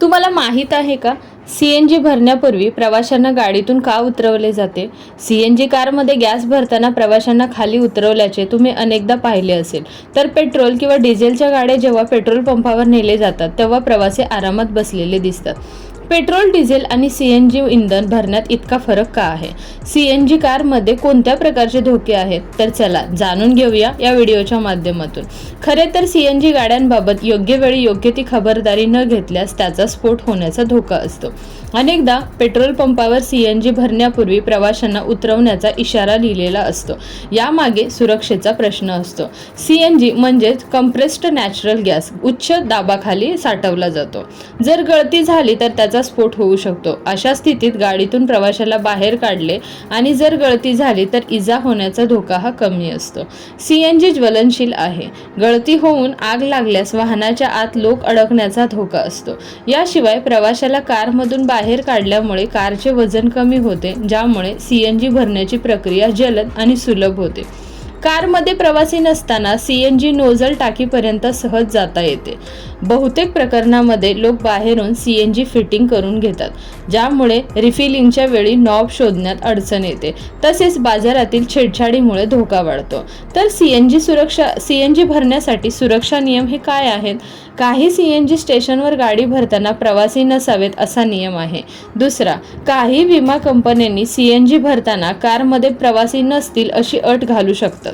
तुम्हाला माहीत आहे का? सी एन जी भरण्यापूर्वी प्रवाशांना गाडीतून का उतरवले जाते? सी एन जी कारमध्ये गॅस भरताना प्रवाशांना खाली उतरवल्याचे तुम्ही अनेकदा पाहिले असेल. तर पेट्रोल किंवा डिझेलच्या गाड्या जेव्हा पेट्रोल पंपावर नेले जातात तेव्हा प्रवासी आरामात बसलेले दिसतात. पेट्रोल डिझेल आणि सी एन जी इंधन भरण्यात इतका फरक का आहे? सी एन जी कारमध्ये कोणत्या प्रकारचे धोके आहेत? तर चला जाणून घेऊया या व्हिडिओच्या माध्यमातून. खरे तर सी एन जी गाड्यांबाबत योग्य वेळी योग्य ती खबरदारी न घेतल्यास त्याचा स्फोट होण्याचा धोका असतो. अनेकदा पेट्रोल पंपावर सी एन जी भरण्यापूर्वी प्रवाशांना उतरवण्याचा इशारा लिहिलेला असतो. यामागे सुरक्षेचा प्रश्न असतो. सी एन जी म्हणजेच कंप्रेस्ड नॅचरल गॅस उच्च दाबाखाली साठवला जातो. जर गळती झाली तर त्याचा स्फोट होऊ शकतो. अशा स्थितीत गाडीतून प्रवाशाला बाहेर काढले आणि जर गळती झाली तर इजा होण्याचा धोका हा कमी असतो. सी एन जी ज्वलनशील आहे. गळती होऊन आग लागल्यास वाहनाच्या आत लोक अडकण्याचा धोका असतो. याशिवाय प्रवाशाला कारमधून बाहेर काढल्यामुळे कारचे वजन कमी होते ज्यामुळे सी एन जी भरण्याची प्रक्रिया जलद आणि सुलभ होते. कारमध्ये प्रवासी नसताना सी एन जी नोझल टाकीपर्यंत सहज जाता येते. बहुतेक प्रकरणामध्ये लोक बाहेरून सी एन जी फिटिंग करून घेतात ज्यामुळे रिफिलिंगच्या वेळी नॉब शोधण्यात अडचण येते. तसेच बाजारातील छेडछाडीमुळे धोका वाढतो. तर सी एन जी सुरक्षा सी एन जी भरण्यासाठी सुरक्षा नियम हे काय आहेत? काही सी एन जी स्टेशनवर गाडी भरताना प्रवासी नसावेत असा नियम आहे. दुसरा काही विमा कंपन्यांनी सी एन जी भरताना कारमध्ये प्रवासी नसतील अशी अट घालू शकतात.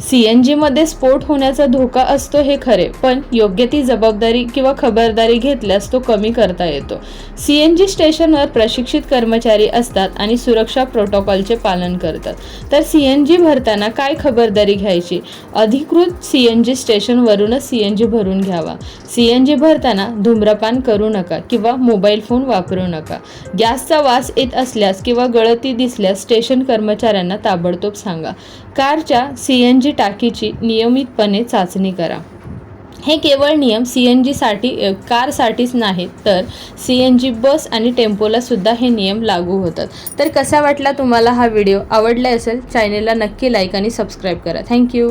सी एन जीमध्ये स्फोट होण्याचा धोका असतो हे खरे पण योग्य ती जबाबदारी किंवा खबरदारी घेतल्यास तो कमी करता येतो. सी एन जी स्टेशनवर प्रशिक्षित कर्मचारी असतात आणि सुरक्षा प्रोटोकॉलचे पालन करतात. तर सी एन जी भरताना काय खबरदारी घ्यायची? अधिकृत सी एन जी स्टेशनवरूनच सी एन जी भरून घ्यावा. सी एन जी भरताना धूम्रपान करू नका किंवा मोबाईल फोन वापरू नका. गॅसचा वास येत असल्यास किंवा गळती दिसल्यास स्टेशन कर्मचाऱ्यांना ताबडतोब सांगा. कारच्या सी एन जी टाकीची नियमितपणे चाचणी करा. हे केवळ नियम सी एन जीसाठी कारसाठीच नाहीत तर सी एन जी बस आणि टेम्पोलासुद्धा हे नियम लागू होतात. तर कसा वाटला तुम्हाला हा व्हिडिओ? आवडला असेल चॅनेलला नक्की लाईक आणि सबस्क्राईब करा. थँक्यू